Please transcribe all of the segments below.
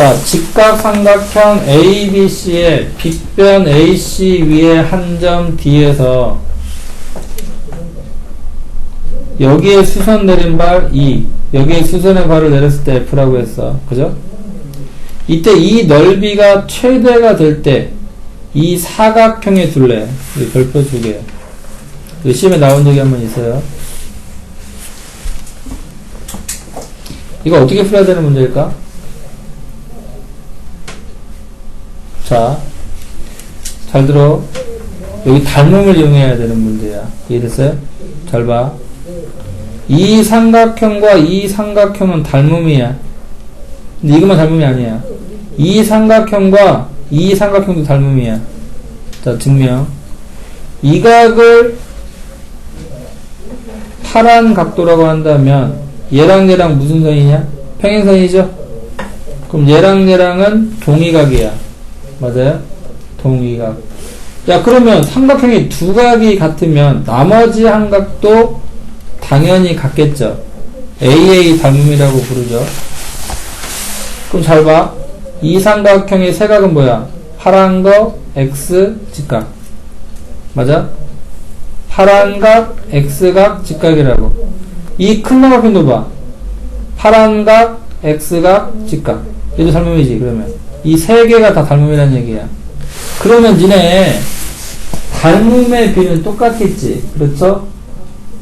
자, 직각 삼각형 ABC의 빗변 AC 위에 한 점 D에서 여기에 수선 내린 발 E, 여기에 수선의 발을 내렸을 때 F라고 했어. 그죠? 이때 이 넓이가 최대가 될 때 이 사각형의 둘레, 이 별표 두 개. 시험에 나온 적이 한 번 있어요. 이거 어떻게 풀어야 되는 문제일까? 자, 잘 들어. 여기 닮음을 이용해야 되는 문제야. 이해됐어요? 잘 봐. 이 삼각형과 이 삼각형은 닮음이야. 근데 이것만 닮음이 아니야. 이 삼각형과 이 삼각형도 닮음이야. 자, 증명. 이 각을 파란 각도라고 한다면 얘랑 얘랑 무슨 선이냐? 평행선이죠? 그럼 얘랑 얘랑은 동의각이야. 맞아요? 동의각. 야, 그러면 삼각형이 두 각이 같으면 나머지 한 각도 당연히 같겠죠? AA 닮음이라고 부르죠? 그럼 잘 봐. 이 삼각형의 세 각은 뭐야? 파란 거, X, 직각. 맞아? 파란 각, X각, 직각이라고. 이 큰 삼각형도 봐. 파란 각, X각, 직각. 얘도 닮음이지, 그러면. 이 세 개가 다 닮음이라는 얘기야. 그러면 니네 닮음의 비는 똑같겠지. 그렇죠?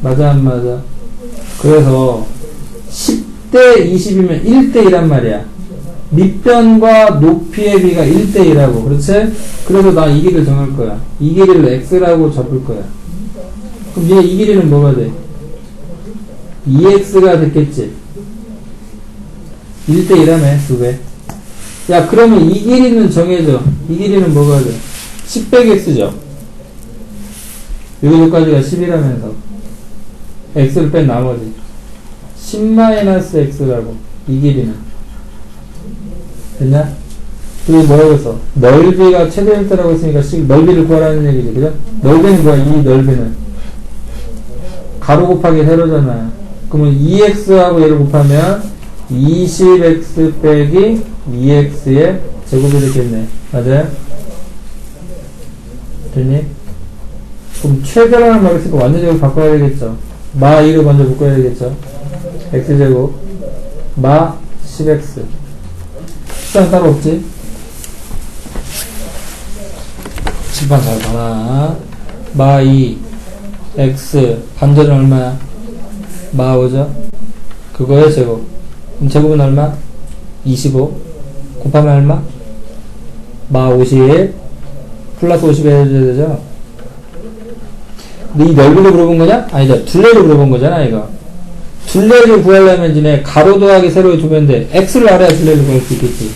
맞아, 안 맞아? 그래서 10대 20이면 1대1란 말이야. 밑변과 높이의 비가 1대1하고, 그렇지? 그래서 나 이 길이를 정할 거야. 이 길이를 x라고 접을 거야. 그럼 얘이 길이는 뭐가 돼? 2x가 됐겠지? 1대1하네, 두 배. 야, 그러면 이 길이는 정해져. 이 길이는 뭐가 돼? 10 빼기 x죠? 여기까지가 10이라면서. x를 뺀 나머지. 10-x라고. 이 길이는. 됐냐? 그리고 뭐라고 했어? 넓이가 최대일 때라고 했으니까 식- 넓이를 구하라는 얘기지, 그죠? 넓이는 뭐야, 이 넓이는? 가로 곱하기 세로잖아요. 그러면 2x하고 얘를 곱하면 20x 빼기 2x의 제곱이 되겠네. 맞아요? 됐니? 그럼 최대라는 말을 쓰니까 완전적으로 바꿔야 되겠죠. 마 2를 먼저 묶어야 되겠죠. x제곱 마 10x 숫자는 따로 없지? 칠판 잘 봐라. 마 2, x, 반절은 얼마야? 마 5죠? 그거의 제곱. 그럼 제곱은 얼마? 25. 곱하면 얼마? 마 50. 플러스 50 해줘야 되죠? 근데 이 넓이를 물어본 거냐? 아니다. 둘레를 물어본 거잖아, 이거. 둘레를 구하려면 이제 가로 더하기 세로에 두면 돼. x를 알아야 둘레를 구할 수 있겠지.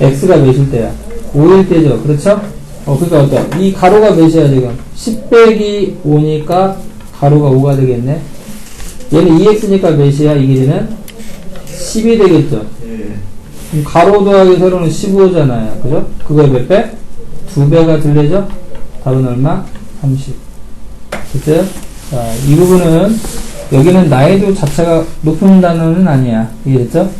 x가 몇일 때야? 5일 때죠. 그렇죠? 어, 그니까 어떤, 이 가로가 몇이야, 지금? 10 빼기 5니까 가로가 5가 되겠네. 얘는 2x니까 몇이야, 이 길이는? 10이 되겠죠. 그럼 가로 더하기 세로는 15잖아요. 그죠? 그거에 몇 배? 두 배가 들리죠? 답은 얼마? 30. 됐어요? 자, 이 부분은, 여기는 난이도 자체가 높은 단어는 아니야. 이해됐죠?